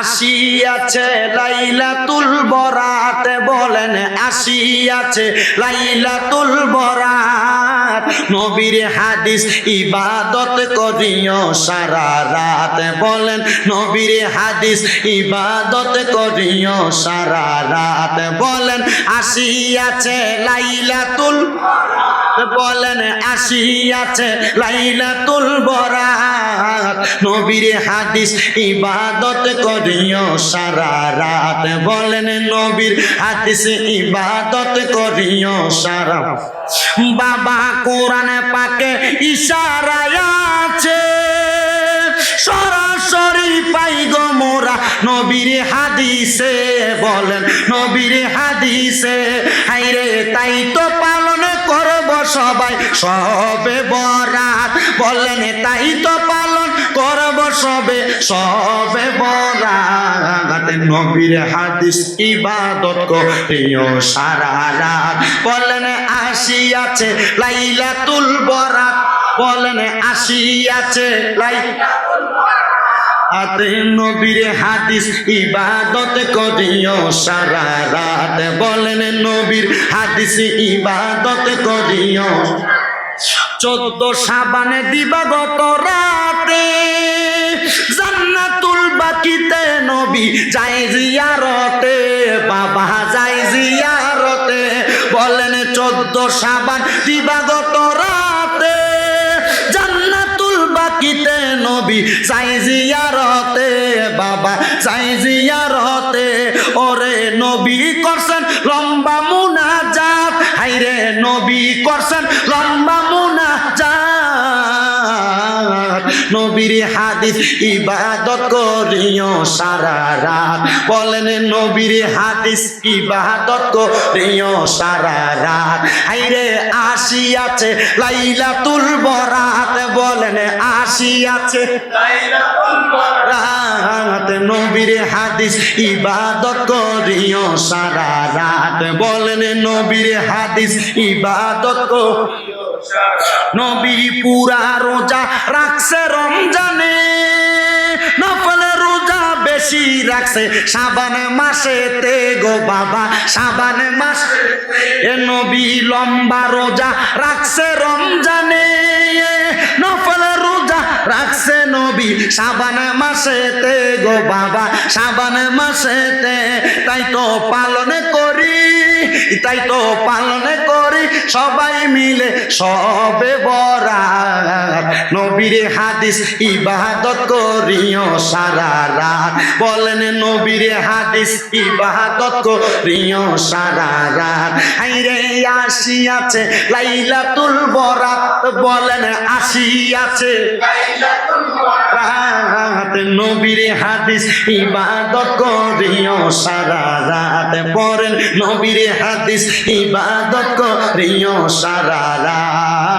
আসিয়াছে লাইলাতুল বরাত, বলেন আসিয়াছে লাইলাতুল বরাত। নবীর হাদিস ইবাদত করিও সারা রাত, বলেন নবীর হাদিস ইবাদত করিও সারা রাত, বলেন আসিয়াছে লাইলাতুল, বলেন আসিয়াছে লাইলাতুল বরাত। নবীর হাদিস ইবাদত করিও সারা রাত। বলেন নবীর হাদিস ইবাদত করিও সারা বাবা কোরআন পাকে ইশারায় আছে। সরাসরি পাই গো মোরা নবীর হাদিসে। বলেন নবীর হাদিসে হাইরে তাই তো পালন করব সবাই সবে বরাত। বলেন তাই তো পালন করব সবে সবে বরাত। নবীর হাদিস ইবাদত করিও সারা রাত। বলেন আসিয়াছে লাইলাতুল বরাত। বলেন আসিয়াছে লাইলাতুল আতে নবীর হাদিস ইবাদত করিও সারা রাত। বলেন নবীর হাদিস ইবাদত করিও চোদ্দ সাবানে দিবাগত রাতে। জান্নাতুল বাকিতে নবী যাই জিয়ারতে, বাবা যাই জিয়ারতে। বলেন চোদ্দ সাবান দিবাগত রাতে। জান্নাতুল বাকিতে নবী যাই জিয়ারতে, বাবা যাই জিয়ারতে। ওরে নবী করছেন লম্বা মুনাজাত হাইরে নবী করছেন নবীর হাদিস ইবাদত করিও সারা রাত। বলেন, নবীর হাদিস ইবাদত করিও সারা রাত। হাইরে আসিয়াছে লাইলাতুল বরাত। বলেন, আসিয়াছে রাত। নবীর হাদিস ইবাদত করিও সারা রাত। বলেন, নবীর হাদিস ইবাদত করিও নবী পুরা রোজা রাখছে রমজানে, নফল রোজা বেশি রাখছে। সাবান মাসে তে গো বাবা সাবান মাস। এ নবী লম্বা রোজা রাখছে রমজানে, নফল রোজা রাখছে নবী। সাবান মাসে তে গো বাবা সাবান মাসেতে, তাই তো পালন তাই তো পালন করি সবাই মিলে সবে বরা নবীর হাদিস ইবাদত করিও সারা রাত। বলেন নবীর হাদিস ইবাদত করিও সারা রাত। হাইরে আসিয়াছে লাইলাতুল বরাত। বলেন আসিয়াছে রাত নবীর হাদিস ইবাদত করিও সারা রাত। পড়েন নবীর হাদিস ইবাদত করিও সারা রাত।